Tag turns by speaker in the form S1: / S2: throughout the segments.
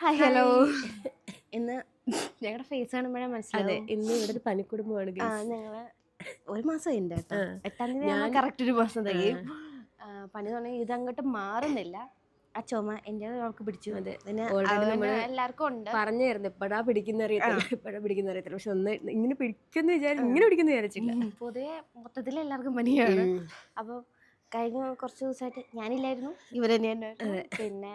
S1: Hi hello ഇന്ന് ഞങ്ങളുടെ face കാണുമ്പോഴേ മനസ്സിലായി
S2: ഇന്ന് ഇവിടെ ഒരു പനിക്കുടുംബമാണ്
S1: ഞങ്ങൾ ഒരു മാസം ഉണ്ട് കേട്ടോ.
S2: ആ.
S1: എട്ടാം തീയതി കറക്റ്റ് ഒരു മാസം തികയും. പനി തുടങ്ങി ഇതങ്ങോട്ട് മാറുന്നില്ല. ആ ചുമ എന്റെ അവൾക്ക് പിടിച്ചു. പിന്നെ എല്ലാവർക്കും ഉണ്ട്.
S2: പറഞ്ഞായിരുന്നു എപ്പോഴാ പിടിക്കുന്ന അറിയത്തില്ല എപ്പോഴാ പിടിക്കുന്ന അറിയത്തില്ല. പക്ഷെ ഒന്ന് ഇങ്ങനെ പിടിക്കുന്ന വിചാരിച്ചു ഇങ്ങനെ പിടിക്കുന്ന വിചാരിച്ചില്ല
S1: പൊതുവെ മൊത്തത്തിൽ എല്ലാവർക്കും പനിയാണ്. അപ്പൊ കഴിഞ്ഞ കുറച്ച് ദിവസമായിട്ട് ഞാനില്ലായിരുന്നു. ഇവർ തന്നെയായിരുന്നു പിന്നെ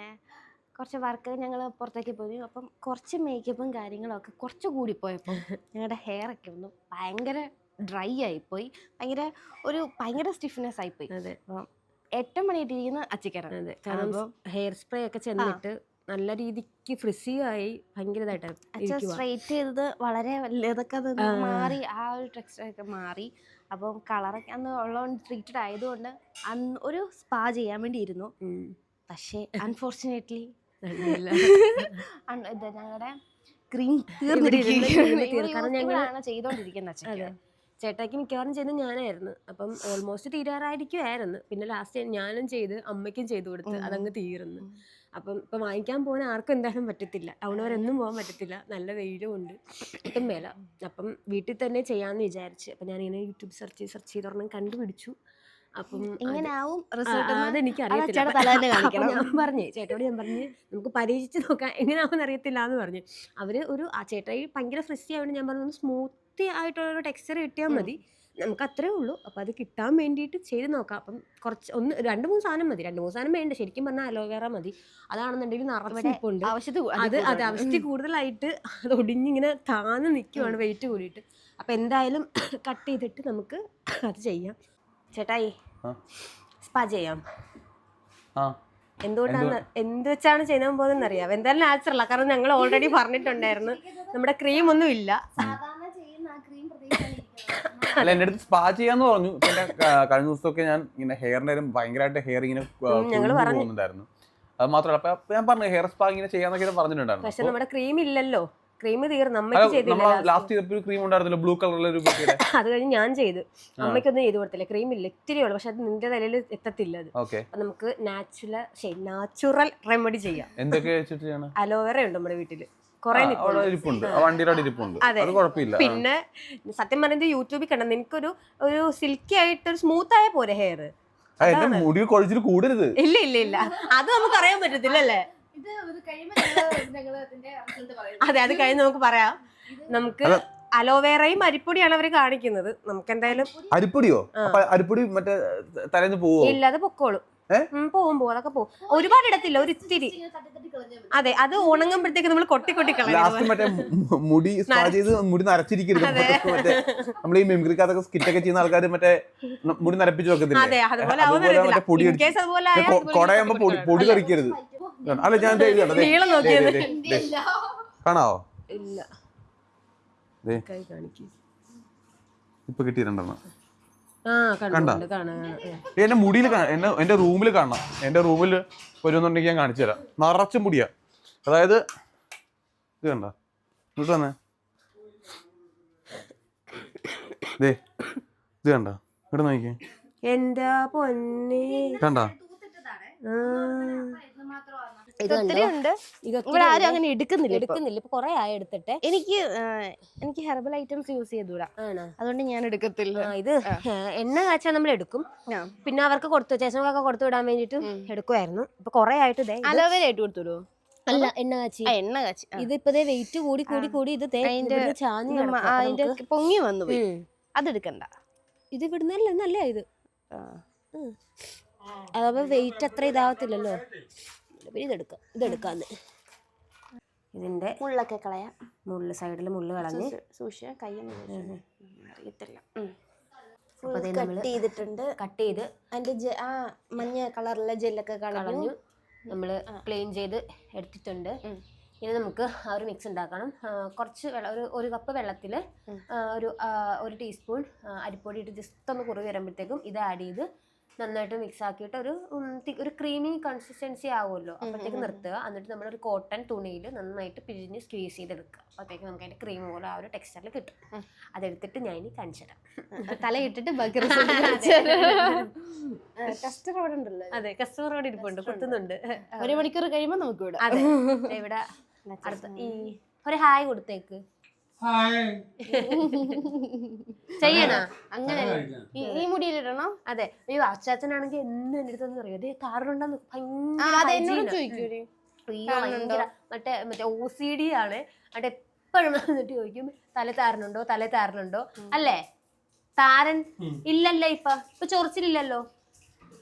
S1: കുറച്ച് വർക്ക് ഞങ്ങൾ പുറത്തേക്ക് പോയി. അപ്പം കുറച്ച് മേക്കപ്പും കാര്യങ്ങളൊക്കെ കുറച്ച് കൂടിപ്പോയപ്പോൾ ഞങ്ങളുടെ ഹെയർ ഒക്കെ ഒന്ന് ഭയങ്കര ഡ്രൈ ആയിപ്പോയി. ഭയങ്കര ഒരു ഭയങ്കര സ്റ്റിഫ്നെസ് ആയിപ്പോയി. അപ്പം ഏറ്റവും പണിയിട്ടിരിക്കുന്ന അച്ചിക്കറാണ്
S2: കാരണം ഹെയർ സ്പ്രേ ഒക്കെ ചെന്നിട്ട് നല്ല രീതിക്ക് ഫ്രിസി ആയി ഭയങ്കര ഇതായിട്ട്
S1: അച്ഛൻ
S2: ഇരിക്കുവാ.
S1: സ്ട്രൈറ്റ് ചെയ്തത് വളരെ ഇതൊക്കെ. മാറി ആ ഒരു ടെക്സ്റ്റൊക്കെ മാറി. അപ്പം കളറൊക്കെ അന്ന് ഉള്ളതുകൊണ്ട് ട്രീറ്റഡ് ആയതുകൊണ്ട് അന്ന് ഒരു സ്പാ ചെയ്യാൻ വേണ്ടി ഇരുന്നു. പക്ഷേ അൺഫോർച്ചുനേറ്റ്ലി. ഇത് ഞങ്ങളുടെ ക്രീം തീർന്നിരിക്കുകയാണ് ചെയ്തോണ്ടിരിക്കുന്നത് അച്ഛൻ
S2: അതെ. മിക്കവാറും ചെയ്ത് ഞാനായിരുന്നു. അപ്പം ഓൾമോസ്റ്റ് തീരാറായിരിക്കുമായിരുന്നു പിന്നെ ലാസ്റ്റ് ഞാനും ചെയ്ത് അമ്മയ്ക്കും ചെയ്തു കൊടുത്ത് അതങ്ങ് തീർന്നു. അപ്പം ഇപ്പം വാങ്ങിക്കാൻ പോകാൻ ആർക്കും എന്തായാലും പറ്റത്തില്ല. ടൗൺ വരെ ഒന്നും പോകാൻ പറ്റത്തില്ല. നല്ല വെയിലും ഉണ്ട് ഒട്ടും മേല അപ്പം വീട്ടിൽ തന്നെ ചെയ്യാമെന്ന് വിചാരിച്ച്. അപ്പം ഞാനിങ്ങനെ യൂട്യൂബ് സെർച്ച് ചെയ്ത് സെർച്ച് ചെയ്ത് ഒരെണ്ണം കണ്ടുപിടിച്ചു. അപ്പം
S1: ഇങ്ങനെ ആവും റിസൾട്ട്
S2: അതെനിക്ക്
S1: അത്
S2: അറിയത്തില്ല. ഞാൻ പറഞ്ഞു ചേട്ടനോട് ഞാൻ പറഞ്ഞു നമുക്ക് പരീക്ഷിച്ച് നോക്കാം എങ്ങനെയാവും അറിയത്തില്ല എന്ന് പറഞ്ഞു. അവർ ഒരു ആ ചേട്ടായി ഭയങ്കര ഫ്രഷി ആയതുകൊണ്ട് ഞാൻ പറഞ്ഞു സ്മൂത്തി ആയിട്ടുള്ള ടെക്സ്ചർ കിട്ടിയാൽ മതി. നമുക്ക് അത്രേ ഉള്ളൂ. അപ്പോൾ അത് കിട്ടാൻ വേണ്ടിയിട്ട് ചെയ്ത് നോക്കാം. അപ്പം കുറച്ച് ഒന്ന് രണ്ട് മൂന്ന് സാധനം മതി. രണ്ട് മൂന്ന് സാധനം വേണ്ട. ശരിക്കും പറഞ്ഞാൽ അലോവേറ മതി. അതാണെന്നുണ്ടെങ്കിൽ നിറച്ച് നിൽപ്പുണ്ട്
S1: ആവശ്യത്തിൽ
S2: അത് അത് ആവശ്യത്തിൽ കൂടുതലായിട്ട് അത് ഒടിഞ്ഞിങ്ങനെ താന്ന് നിൽക്കുവാണ് വെയിറ്റ് കൂടിയിട്ട്. അപ്പം എന്തായാലും കട്ട് ചെയ്തിട്ട് നമുക്ക് അത് ചെയ്യാം. ചേട്ടായി. സ്പാ ചെയ്യാം. എന്തുകൊണ്ടാണ് എന്ത് വെച്ചാണ് ചെയ്യാൻ പോകുന്നത് അറിയാം എന്തായാലും നാച്ചുറൽ കാരണം ഞങ്ങൾ ഓൾറെഡി പറഞ്ഞിട്ടുണ്ടായിരുന്നു. നമ്മുടെ ക്രീം ഒന്നും ഇല്ല.
S1: സാധാരണ ചെയ്യുന്ന ആ ക്രീം
S3: അല്ല എന്റെ അടുത്ത് സ്പാ ചെയ്യാന്ന് പറഞ്ഞു. പിന്നെ കഴിഞ്ഞ ദിവസമൊക്കെ ഞാൻ ഇങ്ങനെ ഹെയറിന്റെ ഭയങ്കരമായിട്ട് ഹെയർ ഇങ്ങനെ. പോകുന്നുണ്ടായിരുന്നു. അത് മാത്രമല്ല അപ്പൊ ഞാൻ പറഞ്ഞു ഹെയർ സ്പാ ഇങ്ങനെ ചെയ്യാന്നൊക്കെ പറഞ്ഞിട്ടുണ്ടായിരുന്നു.
S2: പക്ഷെ നമ്മുടെ ക്രീം ഇല്ലല്ലോ. ക്രീം തീർന്നു അമ്മയ്ക്ക് ചെയ്തില്ല.
S3: ലാസ്റ്റ് ചെയ്തപ്പോൾ ക്രീം ഉണ്ടായിരുന്നല്ലോ ബ്ലൂ കളറിലെ ഒരു
S2: അത് കഴിഞ്ഞ് ഞാൻ ചെയ്തു. അമ്മയ്ക്കൊന്നും ചെയ്തു കൊടുത്തില്ല. ക്രീം ഇല്ല ഇത്തിരി ഉള്ളു. പക്ഷെ അത് നിന്റെ തലയിൽ എത്തത്തില്ല അത്. അപ്പൊ നമുക്ക് നാച്ചുറൽ നാച്ചുറൽ റെമഡി ചെയ്യാം.
S3: എന്തൊക്കെ
S2: അലോവേറ ഉണ്ട് നമ്മുടെ
S3: വീട്ടിൽ.
S2: പിന്നെ സത്യം പറയുന്നത് യൂട്യൂബിൽ കണ്ട നിനക്കൊരു ഒരു സിൽക്കി ആയിട്ട് ഒരു സ്മൂത്ത് ആയ പോലെ ഹെയർ
S3: മുടി കൊഴിച്ചിട്ട് കൂടരുത്.
S2: ഇല്ല ഇല്ല ഇല്ല. അത് നമുക്ക് അറിയാൻ പറ്റത്തില്ല അതെ അത് കഴിഞ്ഞ് നമുക്ക് പറയാം. നമുക്ക് അലോവേറയും അരിപ്പൊടിയാണ് അവർ കാണിക്കുന്നത്. നമുക്ക് എന്തായാലും
S3: അരിപ്പൊടിയോ? അപ്പൊ അരിപ്പൊടി മറ്റേ തലേന്ന് പോവോ?
S2: അത് പൊക്കോളും. പോവും പോവും. അതൊക്കെ പോവും. ഒരുപാട് ഇടത്തില്ല ഒരു ഇത്തിരി. അതെ അത് ഉണങ്ങുമ്പോഴത്തേക്ക് നമ്മൾ കൊട്ടി കൊട്ടി
S3: മുടി ചെയ്ത് മുടി നരച്ചിരിക്കരുത്. നമ്മൾ ഈ മെമിക്രിക്കകത്തൊക്കെ സ്കിറ്റൊക്കെ ചെയ്യുന്ന ആൾക്കാർ മറ്റേ മുടി നരപ്പിച്ച് വെക്കത്തില്ലേ?
S2: അതെ അതുപോലെ
S3: പൊടി കൊടയുമ്പോ പൊടി പൊടി തെറിക്കരുത്. അല്ല ഞാൻ. കാണാവോ? ഇപ്പൊ
S2: കാണാൻ
S3: എന്റെ മുടിയിൽ എന്നെ എന്റെ റൂമിൽ കാണണം. എന്റെ റൂമിൽ വരുന്നുണ്ടെങ്കിൽ ഞാൻ കാണിച്ചു തരാം. നിറച്ചും മുടിയാ. അതായത് ഇത് കണ്ട? ഇങ്ങോട്ട് വന്നേ. ദേ ഇത് കണ്ട? ഇവിടെ നോക്കിയേ
S2: എന്റെ പൊന്നെ?
S3: കണ്ട?
S1: ഇവിടെ ആരും അങ്ങനെ എടുക്കുന്നില്ല.
S2: എടുക്കുന്നില്ല. ഇപ്പൊ കൊറേ ആയി എടുത്തിട്ട്.
S1: എനിക്ക് എനിക്ക് ഹെർബൽ ഐറ്റംസ് യൂസ് ചെയ്തൂടാ അതുകൊണ്ട് ഞാൻ എടുക്കത്തില്ല.
S2: ഇത് എണ്ണ കാച്ചാൽ നമ്മൾ എടുക്കും. പിന്നെ അവർക്ക് കൊടുത്തു ചേച്ചനൊക്കെ കൊടുത്തു വിടാൻ വേണ്ടിട്ട് എടുക്കുമായിരുന്നു ഇപ്പൊ കൊറേ ആയിട്ട് ഇത്
S1: അലോവേര ആയിട്ട് കൊടുത്തുവിടുവോ
S2: അല്ല എണ്ണ കാച്ചി.
S1: എണ്ണ കാച്ചി. ആ.
S2: ഇത് ഇപ്പൊ വെയിറ്റ് കൂടി കൂടി കൂടി ഇത്
S1: അതിന്റെ
S2: ചാഞ്ഞ്
S1: പൊങ്ങി വന്നു. അതെടുക്കണ്ട
S2: ഇത് ഇവിടുന്നല്ലേ നല്ല ഇത്.
S1: ആ.
S2: അതാവുമ്പോ വെയിറ്റ് അത്ര ഇതാവത്തില്ലല്ലോ. പിന്നെ ഇതെടുക്കാം. ഇതെടുക്കാന്ന്. ഇതിന്റെ
S1: മുള്ളൊക്കെ കളയാം.
S2: മുള്ള് സൈഡിൽ മുള്ള് കളഞ്ഞ്.
S1: സൂക്ഷിച്ച കയ്യൊന്നും അറിയത്തില്ല.
S2: അപ്പൊ ദേ
S1: കട്ട് ചെയ്തിട്ടുണ്ട്.
S2: കട്ട് ചെയ്ത്
S1: അതിന്റെ ജെ- ആ മഞ്ഞ കളറിലെ ജെല്ലൊക്കെ കളഞ്ഞു.
S2: നമ്മൾ ക്ലീൻ ചെയ്ത് എടുത്തിട്ടുണ്ട്. ഇനി നമുക്ക് ആ ഒരു മിക്സ് ഉണ്ടാക്കണം. കുറച്ച് വെള്ളം ഒരു ഒരു കപ്പ് വെള്ളത്തിൽ ഒരു ഒരു ടീസ്പൂൺ അരിപ്പൊടി ഇട്ട് ജസ്റ്റ് ഒന്ന് കുറുകി വരുമ്പോഴത്തേക്കും ഇത് ആഡ് ചെയ്ത് നന്നായിട്ട് മിക്സ് ആക്കിയിട്ട് ഒരു ഒരു ക്രീമി കൺസിസ്റ്റൻസി ആവുമല്ലോ. അപ്പോഴത്തേക്ക് നിർത്തുക. എന്നിട്ട് ഒരു കോട്ടൺ തുണിയിൽ നന്നായിട്ട് പിഴിഞ്ഞ് സ്ക്വീസ് ചെയ്തെടുക്കുക. അപ്പോഴത്തേക്ക് നമുക്ക് അതിന്റെ ക്രീം പോലെ ആ ഒരു ടെക്സ്ചറിൽ കിട്ടും. അതെടുത്തിട്ട് ഞാൻ ഇനി കാണിച്ചു തരാം.
S1: തല ഇട്ടിട്ട് ബാക്കി ടെസ്റ്റർ അവിടെ ഉണ്ടല്ലോ
S2: അതെ കസ്റ്റമർ ഇവിടെ ഇരിപ്പുണ്ട് കുത്തുന്നുണ്ട്.
S1: ഒരു മണിക്കൂർ കഴിയുമ്പോൾ നമുക്ക് ഇവിടെ
S2: അതെ. ഇവിടെ അടുത്ത ഈ ഒരു ഹായ് കൊടുത്തേക്ക്.
S4: ഹായ്
S2: ചെയ്യണ?
S1: അങ്ങനെ ഈ- ഈ മുടിയിലിടണോ?
S2: അതെ. അയ്യോ അച്ചാച്ചനാണെങ്കിൽ എന്ന് എന്റെ അടുത്ത് അറിയാം അതേ കാറിലുണ്ടെന്ന് ഭയങ്കര മറ്റേ മറ്റേ ഒ സി ഡി ആണ്. എന്നിട്ട് എപ്പോഴും വന്നിട്ട് ചോദിക്കും തല താരനുണ്ടോ തല താരനുണ്ടോ അല്ലേ? താരൻ ഇല്ലല്ലോ ഇപ്പൊ. ഇപ്പൊ ചൊറിച്ചിലില്ലല്ലോ.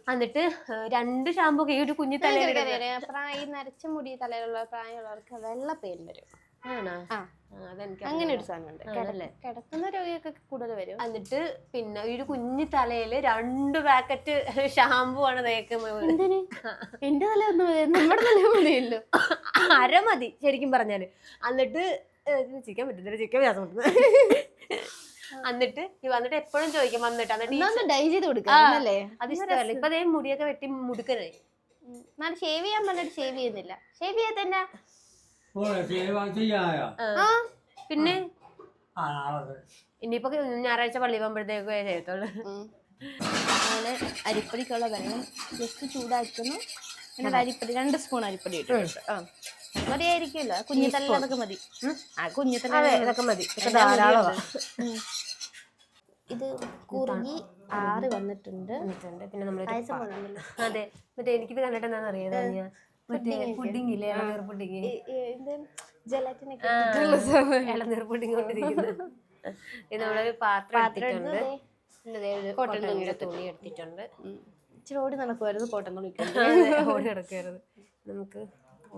S2: എന്നിട്ട് രണ്ട് ഷാമ്പു ഒക്കെ ഈ ഒരു കുഞ്ഞു തല
S1: പ്രായം ഈ നരച്ച മുടി തലയിലുള്ള പ്രായമുള്ളവർക്ക് വെള്ള പെയിൻ വരും. ആ. അങ്ങനെ ഒരു സാധനമുണ്ട്. കിടക്കുന്ന രോഗിയൊക്കെ കൂടുതൽ വരും.
S2: എന്നിട്ട് പിന്നെ ഒരു കുഞ്ഞു തലയിൽ രണ്ട് പാക്കറ്റ് ഷാമ്പു ആണ് തേക്കുന്നത്.
S1: എന്റെ തല ഒന്നും നമ്മുടെ തല മതിയല്ലോ.
S2: അര മതി ശരിക്കും പറഞ്ഞാൽ. എന്നിട്ട് ചിക്കൻ പറ്റുന്നില്ല ചിക്കൻ വ്യാസം എന്നിട്ട് വന്നിട്ട് എപ്പോഴും ചോദിക്കും വന്നിട്ട് എന്നിട്ട്
S1: ഡൈ ചെയ്ത് കൊടുക്കേ
S2: അത് ഇഷ്ടമല്ല. ഇപ്പൊ അതേ മുടിയൊക്കെ വെട്ടി മുടുക്കനായി.
S1: ഷേവ് ചെയ്യാൻ പറഞ്ഞിട്ട് ഷേവ് ചെയ്യുന്നില്ല. ഷേവ് ചെയ്യാൻ തന്നെ
S2: പിന്നെ? ഇനിയിപ്പോ ഞായറാഴ്ച പള്ളി പോകുമ്പോഴത്തേക്ക് ചെയ്യത്തുള്ളൂ.
S1: അരിപ്പൊടിക്കുള്ള വെള്ളം ജസ്റ്റ് ചൂടാക്കുന്നു. എന്നിട്ട് അരിപ്പൊടി രണ്ട് സ്പൂൺ അരിപ്പൊടി ഇട്ടു ആ. മതിയായിരിക്കുമല്ലോ? കുഞ്ഞിത്തല്ല തല്ല അതൊക്കെ മതി. ആ കുഞ്ഞിത്തല്ല
S2: ഇതൊക്കെ മതി.
S1: ഇത് കുറുകി ആറ് വന്നിട്ടുണ്ട്.
S2: വന്നിട്ടുണ്ട്. പിന്നെ നമ്മൾ അതെ. മറ്റേ എനിക്കിത് കണ്ടിട്ട് എന്താണെന്ന് അറിയാതെ ഞാൻ മറ്റേ ഇളനീർ ഇളനീർ കൊണ്ടിരിക്കുന്നത് ഇത് നമ്മളൊരു പാത്രം എടുത്തിട്ടുണ്ട്. കോട്ടൺ തുണിയുടെ തുണി എടുത്തിട്ടുണ്ട്.
S1: ഇച്ചിരി ഓടി നടക്കുമായിരുന്നു കോട്ടൺ
S2: അതെ, ഓടി കിടക്കരുത് നമുക്ക്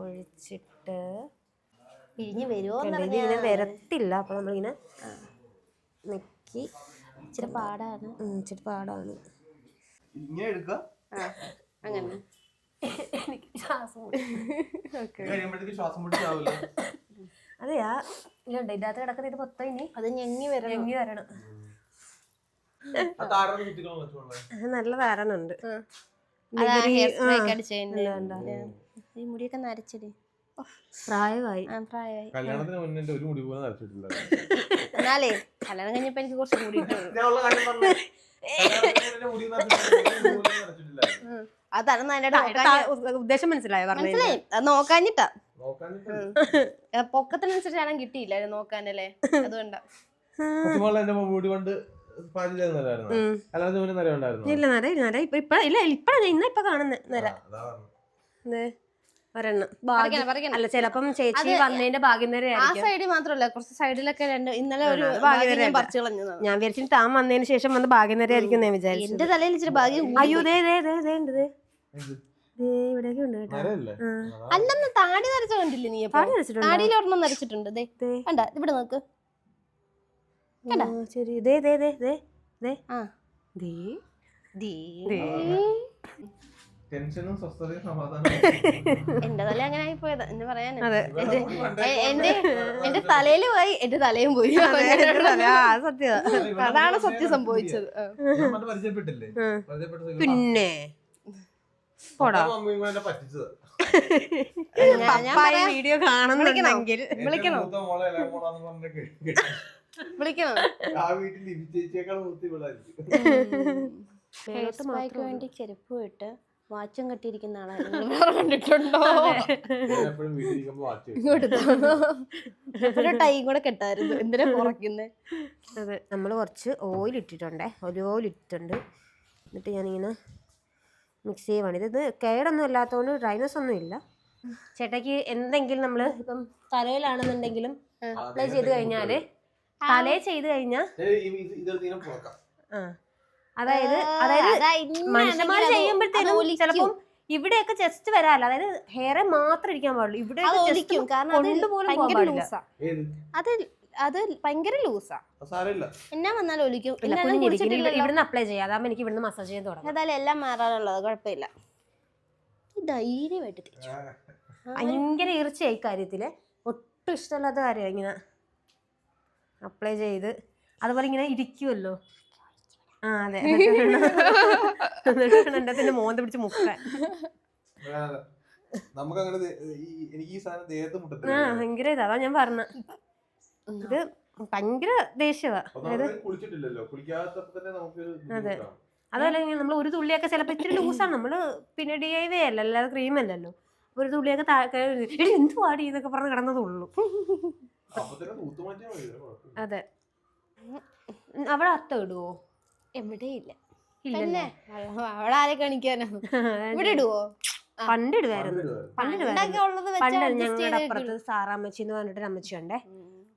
S2: ഒഴിച്ചിട്ട്
S1: പിരിഞ്ഞ് വരുമോ
S2: ഇങ്ങനെ വരത്തില്ല. അപ്പൊ നമ്മളിങ്ങനെ നെക്കി
S1: ഇച്ചിരി പാടാണ്.
S2: ഇച്ചിരി പാടാണ്.
S3: ഇങ്ങനെ എടുക്കുക
S1: അങ്ങനെ.
S2: എനിക്ക് ശ്വാസം
S3: ശ്വാസം
S2: അതെയാ? ഇതുണ്ട് അകത്ത് കിടക്കുന്ന ഇത് മൊത്തം ഇനി
S1: അത് ഞെങ്ങി വരണം.
S2: ഞെങ്ങി വരണം.
S3: ആ താരം കുത്തിക്കണം വെച്ചോളെ
S2: അത് നല്ല വരണുണ്ട്
S1: അതാ അടിച്ചതിന്റെ. ഈ മുടിയൊക്കെ നരച്ചിട്
S2: പ്രായമായി.
S3: കല്യാണത്തിന് മുന്നേ എന്റെ ഒരു മുടി പോലും നരച്ചിട്ടില്ല.
S1: എന്നാലേ കല്യാണം കഴിഞ്ഞപ്പോ എനിക്ക് കുറച്ച് കൂടി ഇട്ടുള്ളൂ
S3: ഞാൻ ഉള്ള കാര്യം പറഞ്ഞേ. കല്യാണത്തിന് മുടി
S1: അതാണ്
S2: ഉദ്ദേശം മനസ്സിലായോ? പറഞ്ഞു.
S1: മനസ്സിലായി. അത് നോക്കാഞ്ഞിട്ടാ. പൊക്കത്തിനനുസരിച്ചാണ് കിട്ടിയില്ല നോക്കാനല്ലേ? അതുകൊണ്ടാ.
S3: കൊച്ചുമോളെ എന്റെ മുടി കൊണ്ട്
S2: ഇല്ല നര ഇല്ല നര ഇപ്പൊ ഇപ്പഴ ഇല്ല ഇപ്പഴാണ് ഇന്ന ഇപ്പൊ കാണുന്നേ നര. ഒരെണ്ണം. അല്ല ചിലപ്പം ചേച്ചി വന്നതിന്റെ ഭാഗ്യം നേരെ
S1: ആ
S2: ആയിരിക്കും.
S1: സൈഡിൽ മാത്രമല്ല കുറച്ച് സൈഡിലൊക്കെ രണ്ട് ഇന്നലെ ഒരു
S2: ഭാഗ്യം
S1: ഞാൻ
S2: വിചാരിച്ചു
S1: പറിച്ചു കളഞ്ഞതാണ്.
S2: ഞാൻ വിചാരിച്ചിട്ട് താൻ വന്നതിന് ശേഷം വന്ന് ഭാഗ്യം നേരെ ആയിരിക്കും ഞാൻ വിചാരിച്ചു
S1: എന്റെ തലയിൽ ഇച്ചിരി ഭാഗ്യം കൂടി.
S2: അയ്യോ ദേ ദേ ദേ ദേ ഉണ്ട് ദേ? ദേ ഇവിടെയൊക്കെ ഉണ്ട് കേട്ടോ? ആ.
S1: അല്ലെന്ന് താടി നരച്ച കണ്ടില്ലേ നീ
S2: താടി വെച്ചിട്ടുണ്ട്
S1: താടിയിൽ ഒരെണ്ണം നരച്ചിട്ടുണ്ട് ദേ.
S2: ദേ.
S1: കണ്ട? ഇവിടെ നോക്ക്.
S2: ആ, ശരി. ദേ ദേ ദേ ദേ ദേ.
S1: ആ.
S2: ദേ.
S1: ദേ.
S2: ദേ.
S3: ടെൻഷനും സ്വസ്ഥതയും സമാധാനവും
S1: എന്റെ തല അങ്ങനെ ആയി പോയതാ? എന്ന് പറയാൻ എന്റെ എന്റെ തലയിൽ പോയി. എന്റെ തലയും പോയി.
S3: ഇവിടെ
S1: അതാണ് സത്യം. സംഭവിച്ചത്.
S3: പരിചയപ്പെട്ടില്ലേ.
S2: പിന്നെ.
S3: പറ്റിച്ചത്.
S2: വീഡിയോ കാണുന്നുണ്ടെങ്കിൽ
S1: വിളിക്കണോ? വിളിക്കണോ?
S3: ആ വീട്ടിൽ
S1: വേണ്ടി ചെരുപ്പ് ഇട്ട് വാച്ചും കെട്ടിയിരിക്കുന്ന ആളായിരുന്നു വേറെ കണ്ടിട്ടുണ്ടോ? ഒരു ടൈ കൂടെ കെട്ടായിരുന്നു. എന്തിനാ കുറയ്ക്കുന്നേ
S2: അതെ. നമ്മൾ കുറച്ച് ഓയിൽ ഇട്ടിട്ടുണ്ടേ. ഒരു ഓയിൽ ഇട്ടിട്ടുണ്ട്. എന്നിട്ട് ഞാനിങ്ങനെ മിക്സ് ചെയ്യുവാണ് ഇത് കേടൊന്നും ഇല്ലാത്തതുകൊണ്ട് ഡ്രൈനസ് ഒന്നും ഇല്ല. ചേട്ടയ്ക്ക് എന്തെങ്കിലും നമ്മൾ ഇപ്പം തലയിലാണെന്നുണ്ടെങ്കിലും അപ്ലൈ ചെയ്ത് കഴിഞ്ഞാൽ തലയിൽ ചെയ്ത് കഴിഞ്ഞാൽ ആ. അതായത് അതായത് മനുഷ്യന്മാർ ചെയ്യുമ്പോഴത്തേനും ചിലപ്പം ഇവിടെയൊക്കെ ജസ്റ്റ് വരാല്ല അതായത് ഹെയറെ മാത്രം ഇരിക്കാൻ പാടുള്ളൂ. ഇവിടെ
S1: അത് കാരണം അത് ഭയങ്കര ലൂസാ അത് അത് ഭയങ്കര ലൂസാ
S3: അത് സാരമില്ല.
S1: എന്നാ വന്നാലും ഒലിക്കും.
S2: ഇവിടുന്ന് അപ്ലൈ ചെയ്യാം. അതാകുമ്പോ എനിക്ക് ഇവിടുന്ന് മസാജ് ചെയ്യാൻ തുടങ്ങും.
S1: ഏതായാലും എല്ലാം മാറാനുള്ളത് കുഴപ്പമില്ല. ധൈര്യമായിട്ട് തിരിച്ചു
S2: ഭയങ്കര ഈർച്ചയായി കാര്യത്തിൽ. ഒട്ടും ഇഷ്ടമല്ലാത്ത കാര്യമാണ് ഇങ്ങനെ അപ്ലൈ ചെയ്ത്. അതുപോലെ ഇങ്ങനെ ഇരിക്കുമല്ലോ ആ അതെ. എന്നിട്ട് എന്റെ പിന്നെ മോന്ത പിടിച്ച് മുക്കാൻ.
S3: നമുക്ക് അങ്ങനെ എനിക്ക് ഈ സാധനം ദേഹത്ത്
S2: ആ ഭയങ്കര ഇതാ അതാ ഞാൻ പറഞ്ഞ. ഇത് ഭയങ്കര ദേഷ്യവാ. അതായത്
S3: കുളിച്ചിട്ടില്ലല്ലോ? കുളിക്കാത്തപ്പോ തന്നെ നമുക്ക് അതെ.
S2: അതുപോലെ നമ്മൾ ഒരു തുള്ളിയൊക്കെ ചിലപ്പോൾ ഇത്തിരി ലൂസാണ്. നമ്മൾ പിന്നെ ഡി ഐ വേ അല്ല അല്ലാതെ ക്രീം അല്ലല്ലോ. ഒരു തുള്ളിയൊക്കെ താഴെ എന്ത് പാടി എന്നൊക്കെ പറഞ്ഞ് കിടന്നതുള്ളൂ. അതെ. അവിടെ അത്ത ഇടുവോ?
S1: എവിടെയില്ല.
S2: സാറാമ്മച്ചിന്ന്
S1: പിന്നെ അവിടെ ആരെ കാണിക്കാനോ? ഇവിടെ ഇടുവോ.
S2: പണ്ട് ഞങ്ങളുടെ അപ്പുറത്ത് സാറാമ്മച്ചി എന്ന് പറഞ്ഞിട്ടൊരു അമ്മച്ചിയുണ്ടേ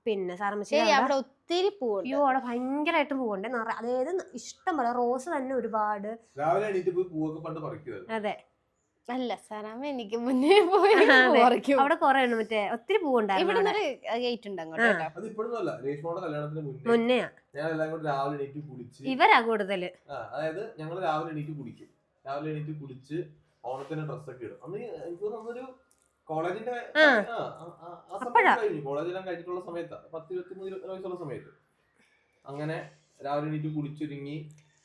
S2: പിന്നെ സാറമ്മച്ചി
S1: ശരി അവിടെ ഒത്തിരി പൂവുണ്ട്.
S2: അയ്യോ അവിടെ ഭയങ്കരമായിട്ട് പൂവുണ്ട്. അതായത് ഇഷ്ടം പോലെ റോസ് തന്നെ ഒരുപാട്
S3: രാവിലെ
S2: അതെ.
S1: അല്ല സാറാമ എനിക്ക് മുന്നേ പോയി പറിക്കും.
S2: അവിടെ കൊറേ ഉണ്ട് മറ്റേ ഒത്തിരി പൂവുണ്ടായിരുന്നു
S1: ഇവിടെ. നിന്നൊരു ഗേറ്റ് ഉണ്ട് അങ്ങോട്ട്
S2: ആ.
S1: കേട്ടോ.
S3: അത് കല്യാണത്തിന് മുന്നേ
S2: മുന്നെയാ
S3: ഞാൻ എല്ലാം കൂടി രാവിലെ എണീറ്റ് കുളിച്ച്
S2: ഇവരാ കൂടുതൽ
S3: ആ, അതായത് ഞങ്ങൾ രാവിലെ എണീറ്റ് കുളിക്കും രാവിലെ എണീറ്റ് കുളിച്ച് ഓണത്തിന് ഡ്രസ്സൊക്കെ ഇടും അന്ന് എനിക്ക് തോന്നുന്നു അന്നൊരു കോളേജിന്റെ
S2: ആ. അപ്പഴാ.
S3: കഴിഞ്ഞു കോളേജെല്ലാം കഴിഞ്ഞിട്ടുള്ള സമയത്താ പത്ത് ഇരുപത്തി മൂന്ന് ഇരുപത്തി വയസ്സുള്ള സമയത്ത് അങ്ങനെ രാവിലെ എണീറ്റ് കുളിച്ചൊരുങ്ങി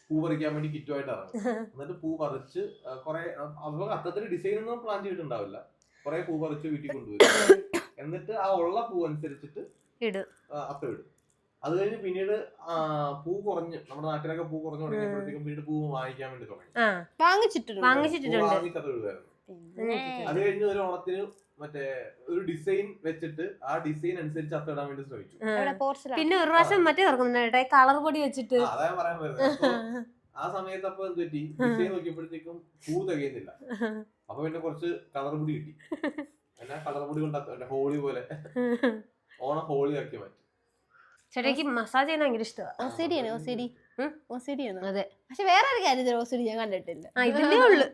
S3: പൂ പറിക്കാൻ വേണ്ടി കിറ്റുമായിട്ട് ഇറങ്ങും. എന്നിട്ട് പൂ പറിച്ച് കുറെ അപ്പൊ അത്തത്തിന് ഡിസൈൻ ഒന്നും പ്ലാൻ ചെയ്തിട്ടുണ്ടാവില്ല. കുറെ പൂ പറിച്ച് വീട്ടിൽ കൊണ്ടുവരും. എന്നിട്ട് ആ ഉള്ള പൂ അനുസരിച്ചിട്ട് അത്തം ഇടും. അത് കഴിഞ്ഞ് പിന്നീട് പൂ കുറഞ്ഞ് നമ്മുടെ നാട്ടിലൊക്കെ പൂ കുറഞ്ഞു തുടങ്ങിയപ്പോഴത്തേക്കും പിന്നീട് പൂ വാങ്ങിക്കാൻ വേണ്ടി തുടങ്ങി.
S2: ആ.
S1: വാങ്ങിച്ചിട്ടുണ്ട്.
S2: വാങ്ങിച്ചിട്ടുണ്ട്.
S3: അത് കഴിഞ്ഞ് ഒരു ഓണത്തിന് മറ്റേ ഒരു ഡിസൈൻ വെച്ചിട്ട് ആ ഡിസൈൻ അനുസരിച്ച് അത്തം ഇടാൻ വേണ്ടി ശ്രമിച്ചു.
S2: പിന്നെ ഒരു പ്രാവശ്യം മറ്റേ തുറക്കുന്നുണ്ട് കളർ പൊടി വെച്ചിട്ട്.
S3: ആ, അതാ പറയാൻ വരുന്നത്. ആ. സമയത്ത് അപ്പൊ എന്ത് പറ്റി? ഡിസൈൻ നോക്കിയപ്പോഴത്തേക്കും പൂ തികയുന്നില്ല. അപ്പൊ പിന്നെ കുറച്ച് കളർ പൊടി കിട്ടി. എന്നാ കളർ പൊടി കൊണ്ട് ഹോളി പോലെ. ഓണം ഹോളി ആക്കി മാറ്റി.
S2: ചേട്ടയ്ക്ക് മസാജ് ചെയ്യാൻ ഭയങ്കര ഇഷ്ടമാണ്
S1: ഒസിഡി
S2: അതെ.
S1: പക്ഷെ വേറെ ഒരു കാര്യത്തിൽ ഒസിഡി ഞാൻ കണ്ടിട്ടില്ല.
S2: ഇതിന്റെ ഉള്ളു.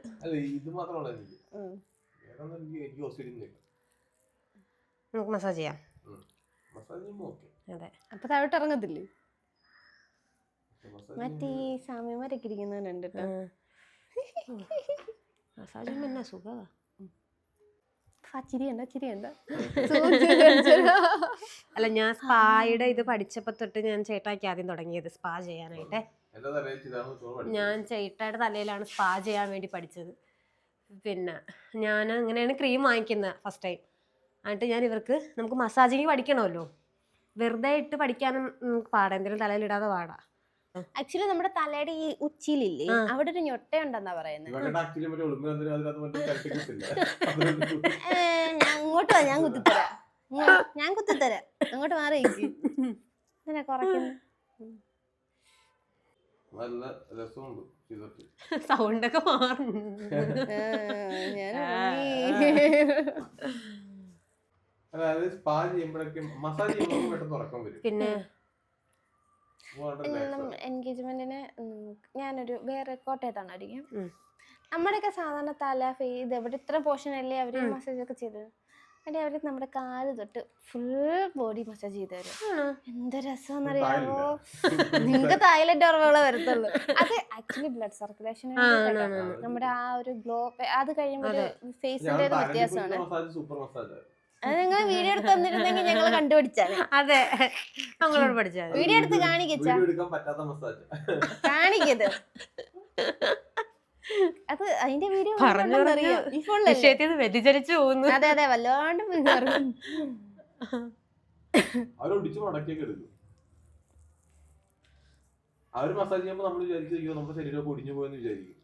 S3: ഇത് മാത്രമല്ല
S2: നമുക്ക് മസാജ് ചെയ്യാം അതെ.
S1: അപ്പൊ താഴോട്ട് ഇറങ്ങത്തില്ലേ മറ്റേ ഈ
S2: മസാജ്
S1: ചിരിയണ്ട ചിരിയണ്ട.
S2: അല്ല ഞാൻ സ്പായുടെ ഇത് പഠിച്ചപ്പോ തൊട്ട് ഞാൻ ചേട്ടാക്കി ആദ്യം തുടങ്ങിയത് സ്പാ ചെയ്യാനായിട്ട്. ഞാൻ ചേട്ടായുടെ തലയിലാണ് സ്പാ ചെയ്യാൻ വേണ്ടി പഠിച്ചത്. പിന്നെ ഞാൻ അങ്ങനെയാണ് ക്രീം വാങ്ങിക്കുന്നത് ഫസ്റ്റ് ടൈം എന്നിട്ട് ഞാൻ ഇവർക്ക് നമുക്ക് മസാജിങ് പഠിക്കണമല്ലോ. വെറുതെ ഇട്ട് പഠിക്കാനും നമുക്ക് പാടാം. എന്തെങ്കിലും തലയിലിടാതെ പാടാ.
S1: ആക്ച്വലി നമ്മുടെ തലയുടെ ഈ ഉച്ചിയിലില്ലേ അവിടെ ഒരു ഞൊട്ടയുണ്ടെന്നാ പറയുന്നത് അങ്ങോട്ട് വാ ഞാൻ കുത്തിത്തരാം. ഞാൻ കുത്തിത്തരാം. അങ്ങോട്ട് മാറി കുറയ്ക്കുന്നു?
S3: നല്ല രസമുണ്ട്.
S2: സൗണ്ടൊക്കെ മാറും
S1: ഞാൻ
S3: അതായത് സ്പാ ചെയ്യുമ്പോഴേക്കും മസാജ് ചെയ്യുമ്പോൾ പെട്ടെന്ന് ഉറക്കം വരും.
S2: പിന്നെ?
S1: എൻഗേജ്മെന്റിന് ഞാനൊരു വേറെ കോട്ടയത്താണ്
S2: ഉം.
S1: നമ്മുടെയൊക്കെ സാധാരണ തല ഫേ ഇത് എവിടെ ഇത്ര പോർഷൻ അല്ലേ
S2: അവർ
S1: മസാജ് ഒക്കെ ചെയ്തത്? എന്നിട്ട് അവർ നമ്മുടെ കാൽ തൊട്ട് ഫുൾ ബോഡി മസാജ് ചെയ്ത് തരും? എന്ത് രസമെന്നറിയാമോ. നിങ്ങക്ക് തായ്ലൻഡ് ഓർമ്മകളെ വരത്തുള്ളൂ. അത് ആക്ച്വലി ബ്ലഡ് സർക്കുലേഷൻ. നമ്മുടെ ആ ഒരു ഗ്ലോ അത് കഴിയുമ്പോൾ ഫേസിന്റെ വ്യത്യാസമാണ്.
S3: സൂപ്പർ മസാജ്
S1: അത് നിങ്ങൾ വീഡിയോ എടുത്ത് തന്നിരുന്നെങ്കിൽ ഞങ്ങൾ കണ്ടുപിടിച്ചാൽ
S2: അതെ. നമ്മളോട് പഠിച്ചാൽ
S1: വീഡിയോ എടുത്ത് കാണിക്കാ
S3: വീഡിയോ എടുക്കാൻ പറ്റാത്ത മസാജ്
S1: കാണിക്കത് അത് അതിന്റെ വീഡിയോ
S2: പറഞ്ഞു വിഷയത്തിൽ നിന്ന് വ്യതിചലിച്ചു പോകുന്നു.
S1: അതെ അതെ വല്ലാണ്ട്.
S3: അവർ അവർ മസാജ് ചെയ്യുമ്പോൾ നമ്മൾ വിചാരിച്ചിരിക്കും നമ്മുടെ ശരീരമൊക്കെ ഒടിഞ്ഞു പോയെന്ന് വിചാരിക്കും.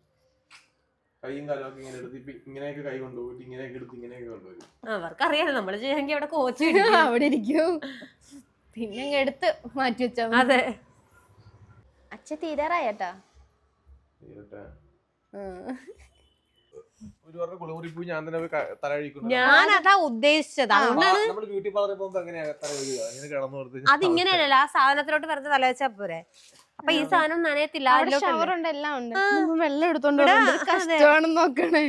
S3: കൈയും കാലൊക്കെ ഇങ്ങനെ എടുത്ത് ഇപ്പൊ ഇങ്ങനെയൊക്കെ കൈ കൊണ്ടുപോയിട്ട് ഇങ്ങനെയൊക്കെ എടുത്ത് ഇങ്ങനെയൊക്കെ കൊണ്ടുവരും
S2: അവർക്കറിയാലോ നമ്മൾ ചെയ്യാമെങ്കിൽ അവിടെ കോച്ച്
S1: അവിടെ ഇരിക്കും. പിന്നെ എടുത്ത് മാറ്റി വെച്ചാ
S2: അതെ.
S1: അച്ഛ തീരാറായേട്ടാ
S3: ചെയ്തിട്ട് ഞാൻ
S2: അതാ ഉദ്ദേശിച്ചത്. അതുകൊണ്ടാണ് അതിങ്ങനെയല്ലല്ലോ ആ സാധനത്തിലോട്ട് വെറുതെ തല വെച്ചാ പോരെ. അപ്പൊ ഈ സാധനം നനയത്തില്ല
S1: അവിടെ ഷവർ ഉണ്ട്. എല്ലാം ഉണ്ട്. വെള്ളം എടുത്തോണ്ട് കഷ്ടമാണെന്ന് നോക്കണേ.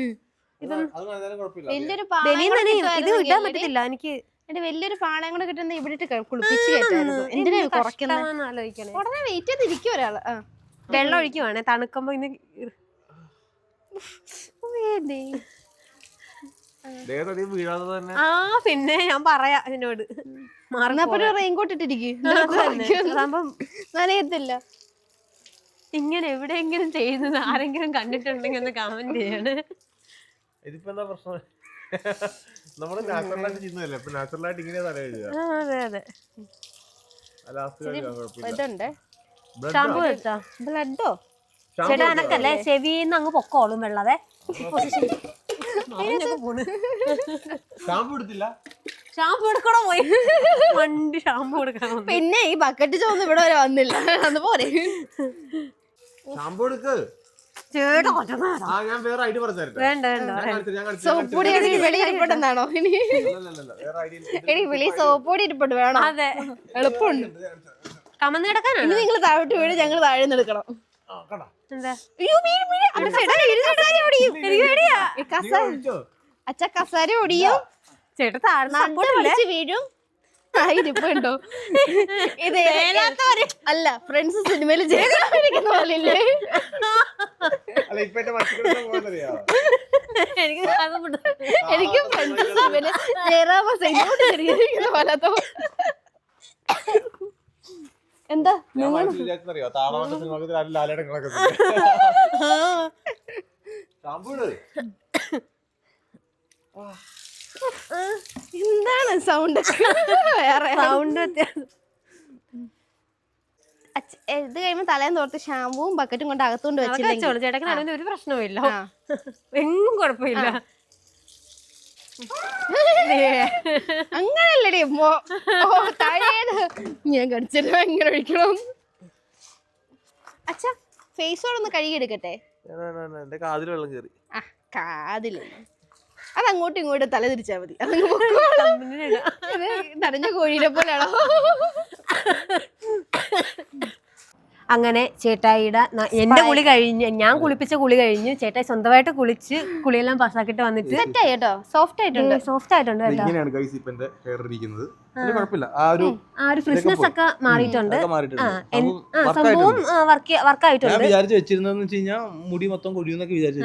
S1: വലിയൊരു.
S2: ഇത് ഇടാൻ പറ്റത്തില്ല എനിക്ക്.
S1: എന്റെ വലിയൊരു പാളയം കൂടെ കിട്ടുന്ന ഇവിടെ കുളിപ്പിച്ച് കയറ്റായിരുന്നു എന്തിനാ
S2: എന്ത്
S1: കുറയ്ക്കുന്നത് ഉടനെ വെയിറ്റ് ചെയ്തിരിക്കും ഒരാൾ.
S2: വെള്ളം ഒഴിക്കുവാണേ തണുക്കുമ്പോ ഇന്ന്
S1: വേണ്ടേ?
S3: ദേഹത്തധികം വീഴാതെ തന്നെ
S2: ആ പിന്നെ ഞാൻ പറയാ എന്നോട് മാറുന്നപ്പോ.
S1: റെയിൻകോട്ട് ഇട്ടിരിക്കും.
S2: അതന്നെ. അതാവുമ്പം
S1: നനയത്തില്ല.
S2: ഇങ്ങനെ എവിടെയെങ്കിലും ചെയ്യുന്നത് ആരെങ്കിലും കണ്ടിട്ടുണ്ടെങ്കിൽ ഒന്ന് കമന്റ് ചെയ്യണേ.
S3: ഇതിപ്പോ എന്താ പ്രശ്നം? നമ്മൾ നാച്ചുറൽ ആയിട്ട് ചെയ്യുന്നതല്ലേ. ഇപ്പൊ നാച്ചുറൽ ആയിട്ട് ഇങ്ങനെ തല കഴുകുക.
S2: അതെ അതെ.
S3: ലാസ്റ്റ്?
S1: ബ്ലഡോ?
S2: ചേട്ടാ
S3: അനക്കല്ലേ?
S2: എനക്കല്ലേ ചെവിന്ന് അങ്ങ് പൊക്കോളും വെള്ളതെ
S3: ഷാമ്പു എടുത്തില്ല?
S2: ഷാമ്പു എടുക്കണോ പോയി വണ്ടി ഷാമ്പു എടുക്കണം.
S1: പിന്നെ ഈ ബക്കറ്റ് ചോന്ന് ഇവിടെ വരെ വന്നില്ല. അന്ന് പോരെ.
S3: ഷാമ്പു എടുക്ക്.
S2: ചേട്ടാ കൊച്ചു നേരം.
S3: ആ ഞാൻ വേറെ ഐഡിയ പറഞ്ഞു തരട്ടെ
S2: വേണ്ട വേണ്ട
S3: ഞാൻ കാണിച്ചു ഞാൻ കാണിച്ചു
S1: സോപ്പ് പൊടി വെളി ഇരിപ്പുണ്ടെന്നാണോ? ഇനി എടി വെളി വേണോ? എളുപ്പമുണ്ട്.
S2: കമന്ന് കിടക്കാനാണ്?
S1: ഇനി നിങ്ങൾ താഴോട്ട് വീട് ഞങ്ങൾ താഴെ നിന്ന് എടുക്കണം. അച്ഛ കസാര ഒടിയും
S2: ചേട്ടാ
S1: വീഴും. ഇരിപ്പുണ്ടോ? ഇത് അല്ല ഫ്രണ്ട്സ് സിനിമയിൽ ജയിക്കുന്ന പോലില്ലേ?
S2: എനിക്ക്.
S1: എനിക്ക് ഫ്രണ്ട്സ് സിനിമയിൽ ജയറാമ ചെറിയ പോലത്തോ എന്താ?
S3: നിങ്ങൾ വിചാരിച്ചറിയോ താളവട്ട ആരും
S1: എന്താണ് സൗണ്ട് വേറെ.
S2: സൗണ്ട് വ്യത്യാസം.
S1: അച്ഛ- ഇത് കഴിയുമ്പോ തലേന്ന് തോർത്ത് ഷാമ്പുവും ബക്കറ്റും കൊണ്ട് അകത്തോണ്ട്
S2: ചേട്ടക്ക് ഒരു പ്രശ്നവും
S1: ഇല്ല.
S2: എങ്ങും കുഴപ്പമില്ല.
S1: അങ്ങനല്ലടി. മോ- ഓ താഴേത് ഞാൻ കടിച്ചിട്ട് ഭയങ്കര ഒഴിക്കണം. അച്ഛാ ഫേസോടൊന്ന് കഴുകിയെടുക്കട്ടെ
S3: എന്റെ കാതിൽ വെള്ളം കയറി
S1: ആ കാതിൽ. അത് അങ്ങോട്ടും ഇങ്ങോട്ടും തല തിരിച്ചാ മതി. അതങ്ങ് നനഞ്ഞ കോഴിയുടെ പോലെയാണോ?
S2: അങ്ങനെ ചേട്ടായിയുടെ എന്റെ കുളി കഴിഞ്ഞ് ഞാൻ കുളിപ്പിച്ച കുളി കഴിഞ്ഞ് ചേട്ടായി സ്വന്തമായിട്ട് കുളിച്ച് കുളിയെല്ലാം പാസ്സാക്കിട്ട് വന്നിട്ട്
S1: സെറ്റ് സോഫ്റ്റ് ആയിട്ടുണ്ട്.
S2: സോഫ്റ്റ് ആയിട്ടുണ്ട് കേട്ടോ.
S3: കുഴപ്പമില്ല. ആ ഒരു
S2: ആ ഒരു ഫ്രിസ്നെസ് ഒക്കെ മാറിയിട്ടുണ്ട്. സംഭവം
S3: ആയിട്ടുണ്ട്.
S2: വർക്ക്
S3: ഞാൻ വിചാരിച്ചു വെച്ചിരുന്നതെന്ന് വെച്ച് കഴിഞ്ഞാൽ മുടി മൊത്തം കൊഴിയുന്നൊക്കെ വിചാരിച്ചു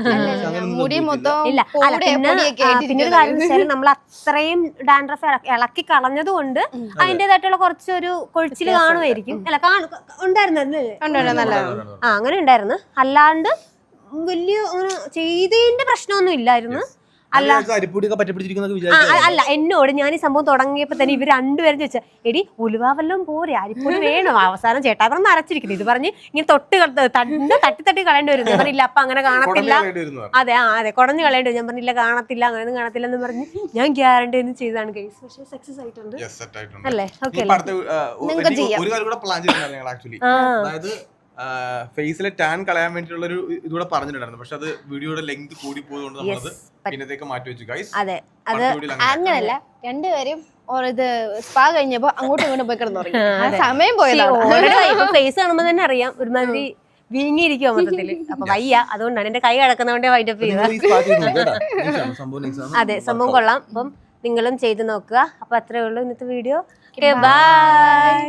S2: പിന്നെ ഒരു കാര്യം വെച്ചാൽ നമ്മൾ അത്രയും ഡാൻഡ്രഫ് ഇളക്കി കളഞ്ഞത് കൊണ്ട് അതിന്റേതായിട്ടുള്ള കുറച്ചൊരു കൊഴിച്ചിൽ കാണുമായിരിക്കും. അല്ല
S1: ഉണ്ടായിരുന്നു
S2: ആ അങ്ങനെ ഉണ്ടായിരുന്നു. അല്ലാണ്ട് വലിയ അങ്ങനെ ചെയ്തതിന്റെ പ്രശ്നമൊന്നും ഇല്ലായിരുന്നു. അല്ല. എന്നോട് ഞാൻ ഈ സംഭവം തുടങ്ങിയപ്പോ തന്നെ ഇവർ രണ്ടുപേരും ചോദിച്ചാൽ എടി ഉലുവാവെല്ലാം പോരെ അരിപ്പൊടി വേണം? അവസാനം ചേട്ടാ പറഞ്ഞ് അരച്ചിരിക്കുന്നു. ഇത് പറഞ്ഞ് ഇങ്ങനെ തൊട്ട് കള- തണ്ട് തട്ടി തട്ടി കളയേണ്ടി വരും. ഞാൻ പറഞ്ഞില്ല അപ്പൊ അങ്ങനെ കാണത്തില്ല. അതെ ആ അതെ കുടഞ്ഞു കളയേണ്ടി വരും. ഞാൻ പറഞ്ഞില്ല കാണത്തില്ല അങ്ങനെയൊന്നും കാണത്തില്ല എന്ന് പറഞ്ഞ് ഞാൻ ഗ്യാരണ്ടി ഒന്നും ചെയ്താണ് കേസ് പക്ഷേ സക്സസ് ആയിട്ടുണ്ട്. അല്ലേ? ഓക്കെ
S1: നിങ്ങൾക്ക് ചെയ്യാം.
S3: ഫേസിലെ ടാൻ കളയാൻ വേണ്ടിയിട്ടുള്ള ഒരു ഇതുകൂടെ പറഞ്ഞിട്ടുണ്ടായിരുന്നു. പക്ഷെ അത് വീഡിയോയുടെ ലെങ്ത് കൂടി പോയതുകൊണ്ട് നമ്മളത് പിന്നത്തേക്ക് മാറ്റി വെച്ചു ഗൈസ്
S2: അതെ. അത്
S1: അങ്ങനല്ല. രണ്ടുപേരും ഇത് സ്പാ കഴിഞ്ഞപ്പോ അങ്ങോട്ടും ഇങ്ങോട്ടും പോയി കിടന്നുറങ്ങി ആ സമയം പോയതാണ്.
S2: ഫേസ് കാണുമ്പോ തന്നെ അറിയാം. ഒരുമാതിരി വീങ്ങിയിരിക്കുവോ മൊത്തത്തിൽ അപ്പൊ വയ്യ. അതുകൊണ്ടാണ് എന്റെ കൈ കിടക്കുന്നതുകൊണ്ട് ചെയ്തത്.
S3: സംഭവം nice ആണ്.
S2: അതെ സംഭവം കൊള്ളാം. അപ്പം നിങ്ങളും ചെയ്ത് നോക്കുക. അപ്പൊ അത്രേ ഉള്ളൂ ഇന്നത്തെ വീഡിയോ ബൈ